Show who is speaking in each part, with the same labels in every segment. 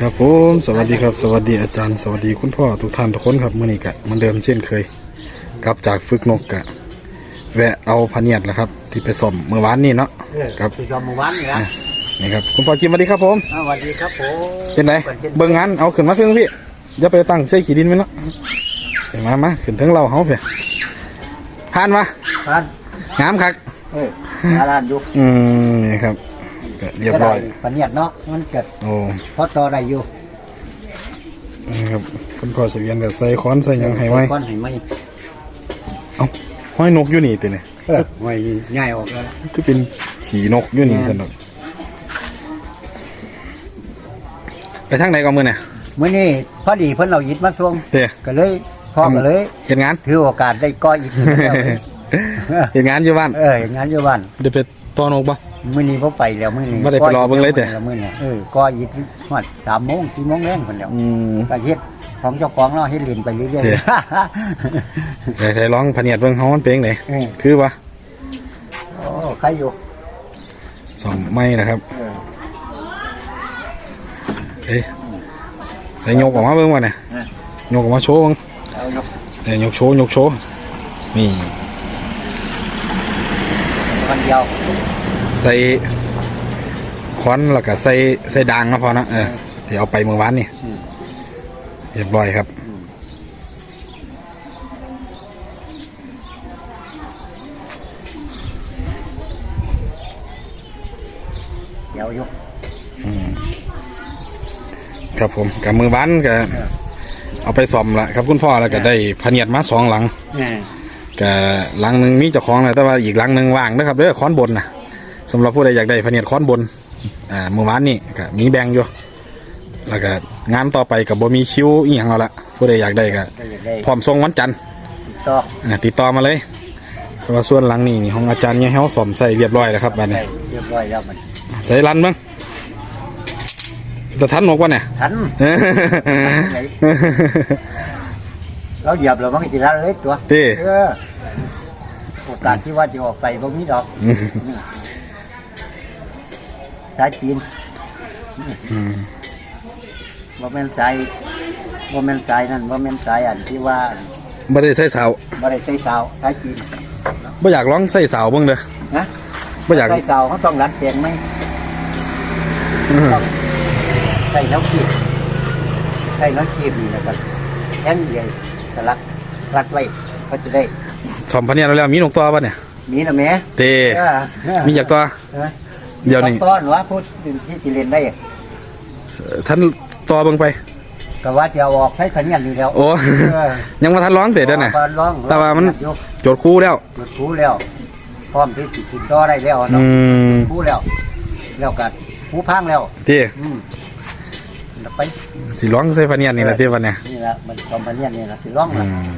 Speaker 1: มาส่ง
Speaker 2: ครับผมสวัสดีครับสวัสดีอาจารย์สวัสดีคุณพ่อทุกท่านทุกคนครับมื่อนี้กะเหมันเดิมเช่นเคยกลับจากฝึกนกกะ แวะเอาพะเนียดแหละครับ ที่ไปส่อมเมื่อวานนี่เนาะ
Speaker 1: เออ
Speaker 2: ครับ
Speaker 1: ที่จอมเมื่อวานนี่นะ
Speaker 2: นี่ครับคุณพ่อจิมสวัสดีครับผม
Speaker 1: อ่าสวัสดีครับผม
Speaker 2: เป็นไงเบิ่งงานเอาขึ้นมาเพิ่งพี่อย่าไปตั้งใส่ขี้ดินไว้เนาะเดี๋ยวมามาขึ้นถึงเราเฮาเพี่ยผ่านมา
Speaker 1: ท่าน
Speaker 2: งามคัก
Speaker 1: เอออาลานอยู่
Speaker 2: อืมนี่ครับ ก็เรียบร้อย
Speaker 1: จะได้ปะเนียดเนาะมันเกิด
Speaker 2: โอ้
Speaker 1: พอต่อได้อยู่
Speaker 2: นี่ครับคุณพ่อเสียนกับใส่ค้อนใส่หยังให้ไว้
Speaker 1: ก้อนให้ไหม
Speaker 2: เอ้าห้อยนกอยู่นี่ติเนี่ย
Speaker 1: เออไว้ง่ายออกแล้ว
Speaker 2: คือเป็นขี่นกอยู่นี่สนุกไปทางไหนก่อนมือเนี่ย
Speaker 1: มื้อนี้พอดีเพิ่นเอาอิฐมาส่ง
Speaker 2: เด้
Speaker 1: ก็เลยพ่อก็เลย
Speaker 2: เห็นงาน
Speaker 1: ถือโอกาสได้ก้อยอิฐมาแล้วเลย
Speaker 2: เห็นงานอยู่บ้าน
Speaker 1: เอออย่างนั้นอยู่บ้าน
Speaker 2: เดี๋ยวไปตอนกปะ
Speaker 1: มื้อนี้บ่ไปแล้วมื้อนี้
Speaker 2: บ่ได้ไปรอเบิ่งเลยแต่
Speaker 1: มื้อนี้เออก้อยอิฐฮอด3โมง4โมงแรงพุ่นแล้ว
Speaker 2: อืม
Speaker 1: ก็เฮ็ดของเจ้าของเนาะเฮ็ดเล่นไปเรื่อย
Speaker 2: เด้ใส่ใส่ร้องพะเนียดเบิ่งเฮามันเป็นไง
Speaker 1: ๆเออ
Speaker 2: คือปะ
Speaker 1: โอ้ใครอยู่
Speaker 2: สองไม้นะครับ
Speaker 1: เออ
Speaker 2: เอ้ยใส่ยกออกมาเบิ่งวะเนี่ย
Speaker 1: เออ
Speaker 2: ยกออกมาโชว์เบิ่ง
Speaker 1: เอายก
Speaker 2: เดี๋ยวยกโชว์ยกโชว์นี่
Speaker 1: คนเดียว
Speaker 2: ใส่ค้อนแล้วก็ใส่ใส่ดางนะพอนะเออที่เอาไปเมื่อวานนี่
Speaker 1: อืม
Speaker 2: เรียบร้อยครับ
Speaker 1: เดี๋ยวยก
Speaker 2: ครับผมกับมือบ้านก็เอาไปซ่อมละครับคุณพ่อแล้วก็ได้พะเนียดมาสองหลัง
Speaker 1: เออ
Speaker 2: ก็หลังหนึ่งมีเจ้าของแล้วแต่ว่าอีกหลังหนึ่งว่างนะครับเด้อค้อนบนนะ สำหรับผู้ใดอยากได้พะเนียดค้อนบนอ่ามือบ้านนี่ก็มีแบ่งอยู่แล้วก็งานต่อไปกับบ่มีคิวอีหยังเอาละผู้ใดอยากได้ก็
Speaker 1: ก็อยากได้
Speaker 2: พร้อมส่งวันจันทร์
Speaker 1: ติดต่อ
Speaker 2: อ่าติดต่อมาเลยแต่ว่าส่วนหลังนี่นี่ของอาจารย์เนี่ยเขาซ่อมใส่เรียบร้อยแล้วครับบัดนี้
Speaker 1: ได้เรียบร้อยแล้วมัน
Speaker 2: ใส่รันบ้างแต่ทันหนกวะเนี่ย
Speaker 1: ทันไหนเราเหยียบแล้วมันก็จะรันเล็กตัว
Speaker 2: เต้
Speaker 1: เออโอกาสที่ว่าจะออกไปบ่มีดอก สายปีน
Speaker 2: อืม
Speaker 1: บ่แม่นสายบ่แม่นสายนั่นบ่แม่นสายอันที่ว่า
Speaker 2: ไม่ได้ใส่เสา
Speaker 1: บ่ได้ใส่สาวสายปีน
Speaker 2: ไม่อยากร้องใส่เสาบ้างเด้อ
Speaker 1: นะ
Speaker 2: ไม่อยาก
Speaker 1: ใส่สาวเขาต้องรัดเปลียงไหมต้องใส่น้ำขีบใส่น้ำขีบนี่นะครับแท่งใหญ่ตะลักรัดไว้เขาจะได้
Speaker 2: สอมพะเนียดแล้วมีนกตัวปะเนี่ย
Speaker 1: มีนะแม่
Speaker 2: เต้
Speaker 1: เออ
Speaker 2: มีจากตัว
Speaker 1: เออ
Speaker 2: เดี๋ยวนี้
Speaker 1: ต้อนวะพูดถึงที่สิเรียนได้
Speaker 2: ท่านตัวเบิ่งไป
Speaker 1: ก็ว่าจะเอาออกให้ขันยันอยู่แล้ว
Speaker 2: โอ้
Speaker 1: เออ
Speaker 2: ยังมาทันร้องเตะด้วยน่ะ
Speaker 1: ก็ร้อง
Speaker 2: แต่ว่ามัน
Speaker 1: ยก
Speaker 2: โจดคู่แล้ว
Speaker 1: จุดคูแล้วพร้อมที่สิกินต่อได้แล้ว
Speaker 2: อื
Speaker 1: เนาะ
Speaker 2: ม
Speaker 1: คูแล้ว แล้วก็คูพังแล้ว
Speaker 2: เต้
Speaker 1: อืมแล้วไป
Speaker 2: สิร้องใส่พะเนียดนี่แหละเต้วันเนี่ย
Speaker 1: นี่ละมันคอมพานียนนี่ละสิร้อง
Speaker 2: อื
Speaker 1: ละ
Speaker 2: ม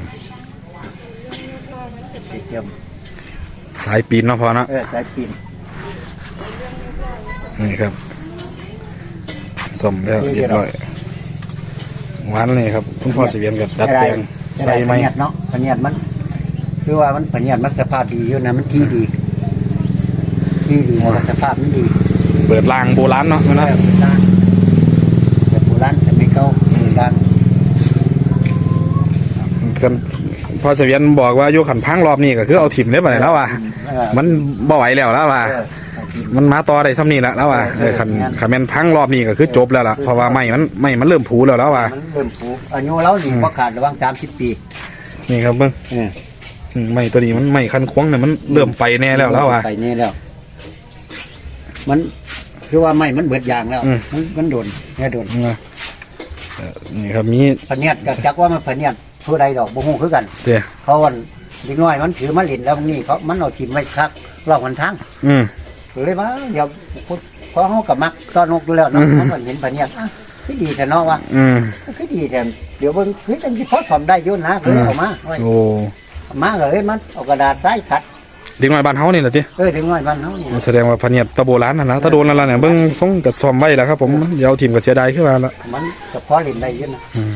Speaker 1: สิเตรียม
Speaker 2: สายปีนเนาะพอเนาะ
Speaker 1: เออสายปีน
Speaker 2: นี่ครับสมแล้วเรียบร้อยหวานเลยครับคุณพ่อสิเวียนกับดัดแปลงใส่ไหม
Speaker 1: พะเนียดเนาะพะเนียดมันคือว่ามันพะเนียดมันสภาพดีอยู่นะมันที่ดีที่ดีนะสภาพมันดี
Speaker 2: เปิดรางโบราณเนาะ
Speaker 1: เอ
Speaker 2: นะ
Speaker 1: อสร้างแบบโบราณแต่ไม่เก่าสร้าง
Speaker 2: กันพ่อเสวียนบอกว่าอยู่ขันพังรอบนี้ก็คือเอาถิ่มได้ปะเนี่ยแล้วว่ะ
Speaker 1: เออ
Speaker 2: มันบ่ไหวแล้วแล้วว่ะ
Speaker 1: เออเอากิน
Speaker 2: มันมาต่อได้ซ้ำนี่ละแล้วว่ะ
Speaker 1: เออ
Speaker 2: เออขัน
Speaker 1: เออ
Speaker 2: ขันแม่นพังรอบนี้ก็คือจบแล้วล่ะเพราะว่าไม้มันไม้มันเริ่มผูแล้วแล้วว่ะ
Speaker 1: มันเริ่มผูอายุเราหลีกว่าขาดระหว่างสามสิบปี
Speaker 2: นี่ครับเบิ้ง
Speaker 1: เออ
Speaker 2: อืมไม้ตัวนี้มันไม้คันควงเนี่ยมันเริ่มไปแน่แล้วแล้วว่ะ
Speaker 1: ไปนี่แล้ว มันคือว่าไม่มันเบิดยางแล้ว
Speaker 2: อืม
Speaker 1: มันมันโดนแค่โดน
Speaker 2: นะเออนี่ครับมี
Speaker 1: พะเนียดกับจักว่ามันพะเนียดผู้ใดดอกบ่ฮู้คือกัน
Speaker 2: เดี๋ยว
Speaker 1: เขาวันเด็กน้อยมันถือมาเล่นแล้วนี่เขามันเอาทิมไว้คักรอบกันทาง
Speaker 2: อืม
Speaker 1: เลยว่าเดี๋ยวพุทธเพราะเขากับมักตอนนกอยู่แล้วเนาะ
Speaker 2: อืม
Speaker 1: เขาก็เห็นพะเนียดอะคือดีแต่เนาะว่า
Speaker 2: อืม
Speaker 1: คือดีแต่เดี๋ยวเบิ่งคือจังสิพอสอมได้อยู่นะก็เลยเอามาไว้
Speaker 2: โอ้
Speaker 1: เอามาก็เลยมันเอากระดาษใส่ขัด
Speaker 2: เด็กน้อยบ้านเฮานี่แหละติ
Speaker 1: เออเด็กน้อยบ้านเฮานี่นะ
Speaker 2: แสดงว่าพะเนียดตะโบราณนั่นนะตะโดนนั่นล่ะเนี่ยเบิ่งทรงกัดซ่อมไว้แล้วครับผมเดี๋ยวเอาถิ่มก็เสียดายขึ้นมาละ
Speaker 1: มันก็พอเล่นได้อยู่นะ
Speaker 2: อืม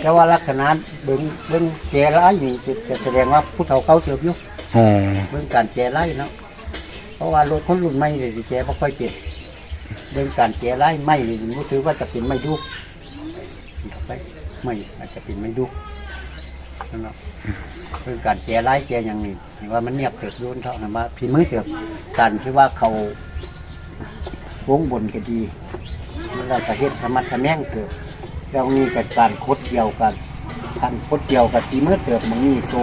Speaker 1: แต่ว่าลักษณะเบิ่งเบิ่งแจร้ายนี่จะจะแสดงว่าผู้เฒ่าเก่าเติบอยู่
Speaker 2: อ๋อ
Speaker 1: เบิ่งการแจร้ายเนาะเพ ราะว่ารถคนรุ่นใหม่นี่สิแจบ่ค่อยเจ็บเรื่องการแก่ไล่ไม่นี่ผมถือว่าจะเป็นไม่ดุไปไม่อาจจะเป็นไม่ดุนั่นเนาะเรื่องการแก่ไล่แก่อย่างนี้เห็นว่ามันเนียบเติบโยนเท่านั้นว่าพี่มือเติบการที่ว่าเขาวงบนก็ดีมันเราจะเห็นธรรมะแม่งเติบแล้วมีกับการคดเดียวกันการคดเดียวกับทีมือเติบมันนี่โต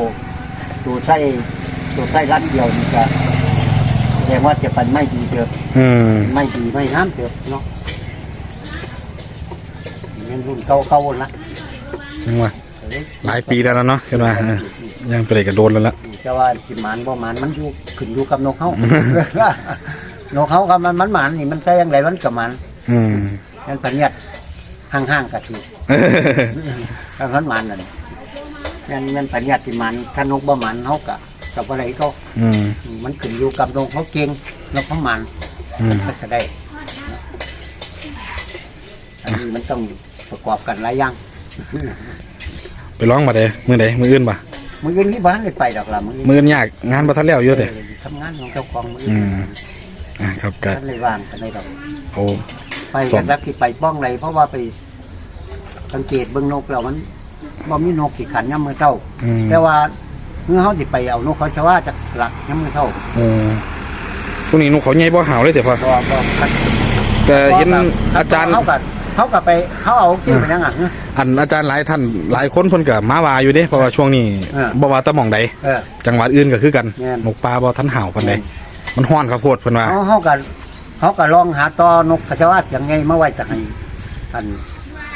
Speaker 1: ตัวไส้ตัวไส้รันเดียวนี่ก็ ดงว่าจะเป็นไม่ดีเติบ
Speaker 2: อืม
Speaker 1: ไม่ดีไม่งามเติบเนาะเงินรุ่นเก่าๆนะ
Speaker 2: ยังว่าหลายปีแล้วเนาะขึ้นมาเออยังไปเลยก็โดนแล้วละ
Speaker 1: จะว่าสิหมานบ่หมานมันอยู่ขึ้นอยู่กับนกเขานกเขากับมันมันหมานนี่มันใช่ยังไงมันกับมัน
Speaker 2: อืม
Speaker 1: นั่นปะเนียดห่างๆกับทีถ้ามันหมานนั่นนั่นนั่นปะเนียดที่หมันถ้านกบ่หมันเขากะ กับอะไรก็
Speaker 2: อืม
Speaker 1: มันขึ้นอยู่กับนกเขาเก่งนกเขาหมัน
Speaker 2: อืม
Speaker 1: ก็จะได้ อันนี้มันต้องประกอบกันหลายอย่าง
Speaker 2: ไปร้องมาเด้มือใดมืออื่นป่ะ
Speaker 1: มืออื่นนี่บ้านเลยไปดอกละมืออื่น
Speaker 2: มืออื่นยากงานบ่ทันแล้วอยู่เด้
Speaker 1: ทำงานของเจ้าของมือ
Speaker 2: อื
Speaker 1: อื่น
Speaker 2: มอะครับก็
Speaker 1: ท่านเลยว่างกันเลยดอก
Speaker 2: โอ้
Speaker 1: ไปกันแล้วที่ไปป้องไรเพราะว่าไปสังเกตเบิ่งนกแล้วมันบ่มีนกที่ขันย่ำมือเท่า
Speaker 2: อืม
Speaker 1: แต่ว่า เมื่อเขาสิไปเอานกเขาชว่าจะหลักย่ำมือเท่า
Speaker 2: โอ้พวกนี้หนูเขาใหญ่บ่หาวเลยแต่พอ
Speaker 1: บ่บ่คัน
Speaker 2: แต่เห็นอาจารย์
Speaker 1: เขากับเขากับไปเขาเอาชื่อไปยังอะ
Speaker 2: อันอาจารย์หลายท่านหลายคนเพิ่นก็มาว่าอยู่เด้เพราะว่าช่วงนี้
Speaker 1: เออ
Speaker 2: บ่ว่าแตะหม่องใด
Speaker 1: เออ
Speaker 2: จังหวัดอื่นก็คือกัน
Speaker 1: แม่น
Speaker 2: นกปลาบ่ทันห่าวปานใดมันฮ้อนข้าวโพดเพิ่นว่า
Speaker 1: เขาเขากับเขากับลองหาตอนกเขาชว่าอย่างไงมาไว้จะให้ท่าน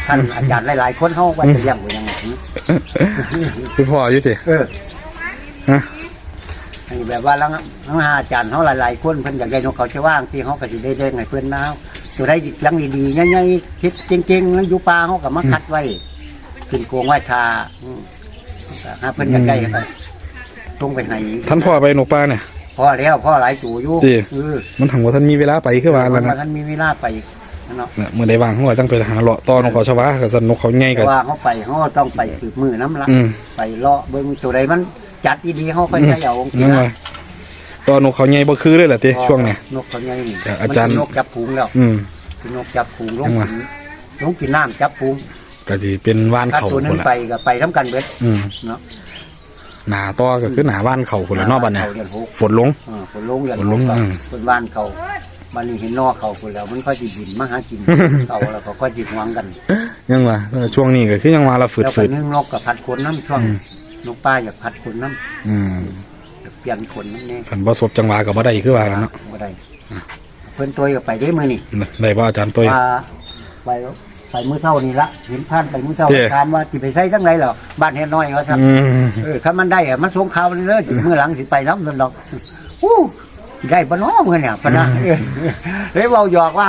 Speaker 1: ท่านอาจารย์หลายๆคนเขาไว้จะเลี้ยงไว้ยังไง
Speaker 2: คือพ่ออยู่ติ
Speaker 1: เออ
Speaker 2: ฮะ
Speaker 1: อันนี้แบบว่าแล้วทั้งหาอาจารย์เขาหลายๆคนเพิ่นอยากได้นกเขาชว่างที่เขาก็สิได้เล่นให้เพิ่นนะตัวได้เลี้ยงดีๆใหญ่ๆคิดจริงๆแล้วอยู่ป่าเขาก็มาคัดไว้ขึ้นโกงไว้ทาอืมหาเพิ่นอยากได้ก็ต้องไปให้
Speaker 2: ท่านพ่อไปนกปลาเนี่ย
Speaker 1: พ่อแล้วพ่อหลายตู่อยู่
Speaker 2: จริง
Speaker 1: เออ
Speaker 2: มันหังว่าท่านมีเวลาไปคือว่า
Speaker 1: วั
Speaker 2: แล้ว
Speaker 1: น
Speaker 2: นะ
Speaker 1: ท่านมีเวลาไปเนาะ
Speaker 2: เนี่ยมื้อใดว่างเขาก็จังไปหาเลาะตอนกเขาชวาก็สนกเขาใหญ่
Speaker 1: เพ
Speaker 2: ก็
Speaker 1: ราะว่าเขาไปเขาก็ต้องไปสืบมือน้ำละ
Speaker 2: อืม
Speaker 1: ไปเลาะเบิ่งตัวใดมัน จัดดีๆเขาก็ใช้เอาองค์
Speaker 2: นั่นว่าตอนนกเขาใหญ่บ่คือเลยล่ะติช่วงนี้
Speaker 1: นกเขาใหญ่นี่
Speaker 2: แต่อาจารย์
Speaker 1: มันคืนกจับผูงแล้ว
Speaker 2: อืม
Speaker 1: คือนกจับผูงล
Speaker 2: จั
Speaker 1: ง
Speaker 2: งหวะ
Speaker 1: กินลงกินน้ำจับผูง
Speaker 2: ก็สิเป็นว่าน
Speaker 1: ถ้า
Speaker 2: เขา
Speaker 1: ตัวหนึ
Speaker 2: พุ่
Speaker 1: ง
Speaker 2: นละ
Speaker 1: ไปก็ไปทำกันเบิด
Speaker 2: อืม
Speaker 1: เนาะ
Speaker 2: หน้าต่อก็คือหน้าว่านเขาพุ่นละเนาะบัดเนี่ย
Speaker 1: เดือนหก
Speaker 2: ฝนลง
Speaker 1: เออฝนลงเดือน
Speaker 2: ฝนลง
Speaker 1: หกก็
Speaker 2: อืม
Speaker 1: ฝนวานเขามันนี่เห็นนอกเขาคนแล้ว มันค่อยจิบินมาหากิน เขาแล้วเขาก็จิหวังกัน
Speaker 2: ยังว่าช่วงนี้ก็คือยังว่าเราฝื
Speaker 1: แล้วก็
Speaker 2: ด
Speaker 1: นึ่งนกกับพัดขนน้ำช่วง
Speaker 2: อืม
Speaker 1: นกป้าอยากพัดขนน้
Speaker 2: ๆอืมำ
Speaker 1: อยากเปลี่ยนขนน้ำแน่
Speaker 2: คันบ่สบจังหวะก็บ่ได้คือว่าแล้วเนาะ
Speaker 1: บ่ได้เพิ่นตัวก็ไปได้มือนี่
Speaker 2: ได้บ่อาจารย์ตุ้ย
Speaker 1: ว่าไปไปมือเท่านี่ละเห็นผ่านไปมือเท่า
Speaker 2: เจ้
Speaker 1: ถามว่าสิไปใช้ทั้งไรเหรอบ้านเฮ็ดน้อยว่าซั่น
Speaker 2: อืม
Speaker 1: เออถ้ามันได้อะมันส่งข่าวเลยเด้อมือหลังสิไปน้ำนั่นดอกอู้ได้บ่น้อมื้อเนี่ยปะนะเออเลยเว้าหยอกว่า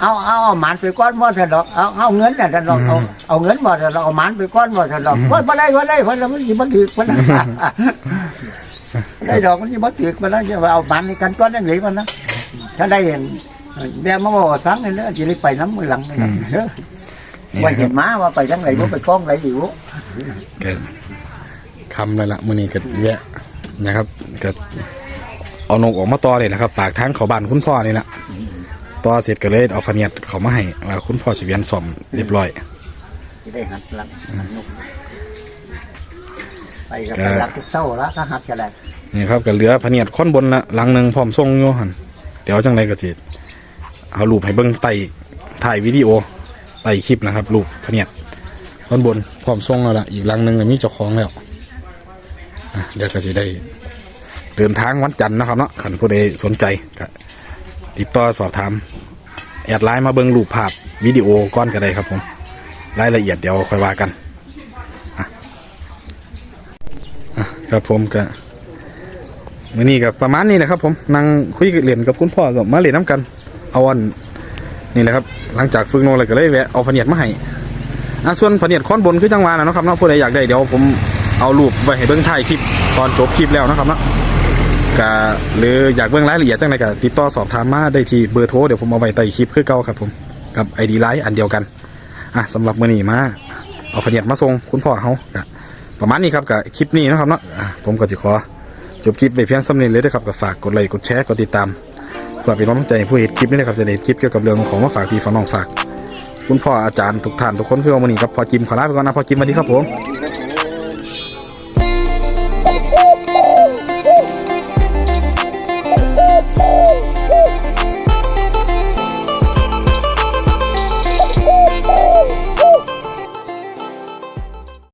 Speaker 1: เอาเอาเอาหมานไปก้อนบ่ซั่นดอกเอาเอาเงินน่ะซั่นดอกเอาเอาเงินบ่ซั่นดอกเอาหมานไปก้อนบ่ซั่นดอกว่าบ่ได้บ่ได้เพิ่นว่ามันสิบ่ถูกเพิ่นนะได้ดอกมันสิบ่ถูกเพิ่นนะจะว่าเอาหมานในกันก้อนจังได๋เพิ่นนะถ้าได้เห็นแบมาบอกว่าสั่งนี่เด้อสิได้ไปน้ำมือหลังนี่นะเด้อ
Speaker 2: นี่
Speaker 1: ว่า
Speaker 2: ค
Speaker 1: เห็
Speaker 2: รับ
Speaker 1: นมาว่าไปจังไดบ่ไปกล้องไหนอยู่
Speaker 2: ก็คำเลยละมื้อนี้ก็แวะนะครับก็เอานกออกมาต่อเลยนะครับ ปากทางเขาบ้านคุณพ่อนี่ละ ต่อเสร็จก็เลยเอาพะเนียดเขามาให้ว่าคุณพ่อสิเวียนซ่อมเรียบร้อย
Speaker 1: สิได้หัดหลักหัดนกไปกับไปรักทุกเศร้าละถ้าหัดจะได้
Speaker 2: นี่ครับก็เหลือพะเนียดค้อนบนละหลังหนึงพร้อมส่งอยู่หั่นเดี๋ยวจังไดก็สิเอารูปให้เบิ่งใต้ถ่ายวิดีโอใต้คลิปนะครับรูปพะเนียดค้อนบนพร้อมส่งแล้วล่ะอีกหลังหนึงก็มีเจ้าของแล้วอะเดี๋ยวก็สิได้ เดินทางวันจันทร์นะครับเนาะขันผู้ใดสนใจก็ ติดต่อสอบถาม แอดไลน์มาเบิ่งรูปภาพวิดีโอก้อนก็ได้ครับผม รายละเอียดเดี๋ยวค่อยว่ากันครับผมก็มื่อนี้ก็ประมาณนี้นะครับ ผมนั่งคุยเรียนกับคุณพ่อก็มาเรียนน้ำกันเอาวันนี่แหละครับ หลังจากฝึกโนเลยก็เลยแวะเอาพะเนียดมาให้อะส่วนพะเนียดค้อนบนคือจังหวะนะเนาะครับเนาะผู้ใดอยากได้เดี๋ยวผมเอารูปไว้ให้เบิ่งท้ายคลิปตอนจบคลิปแล้วนะครับเนาะ ก็หรืออยากเบิ่งรายละเอียดจังไดก็ติดต่อสอบถามมาได้ที่เบอร์โทรเดี๋ยวผมเอาไว้ใต้คลิปคือเก่าครับผมกับ ID ไลน์อันเดียวกันอะสำหรับมื้อนี้มาเอาพะเนียดมาส่งคุณพ่อเฮาก็ประมาณนี้ครับกับคลิปนี้นะครับเนาะอะผมก็สิขอจบคลิปไปเพียงสำเร็จเลยนะครับก็ฝากกดไลค์กดแชร์กดติดตามเพื่อเป็นกำลังใจผู้เห็นคลิปนี่นะครับจะได้เห็นคลิปเกี่ยวกับเรื่องของมาฝากพี่ฝากน้องฝาก คุณพ่ออาจารย์ทุกท่านทุกคนคือวันนี้กับพอจิมขอลาไปก่อนนะพอจิมวัสดีครับผม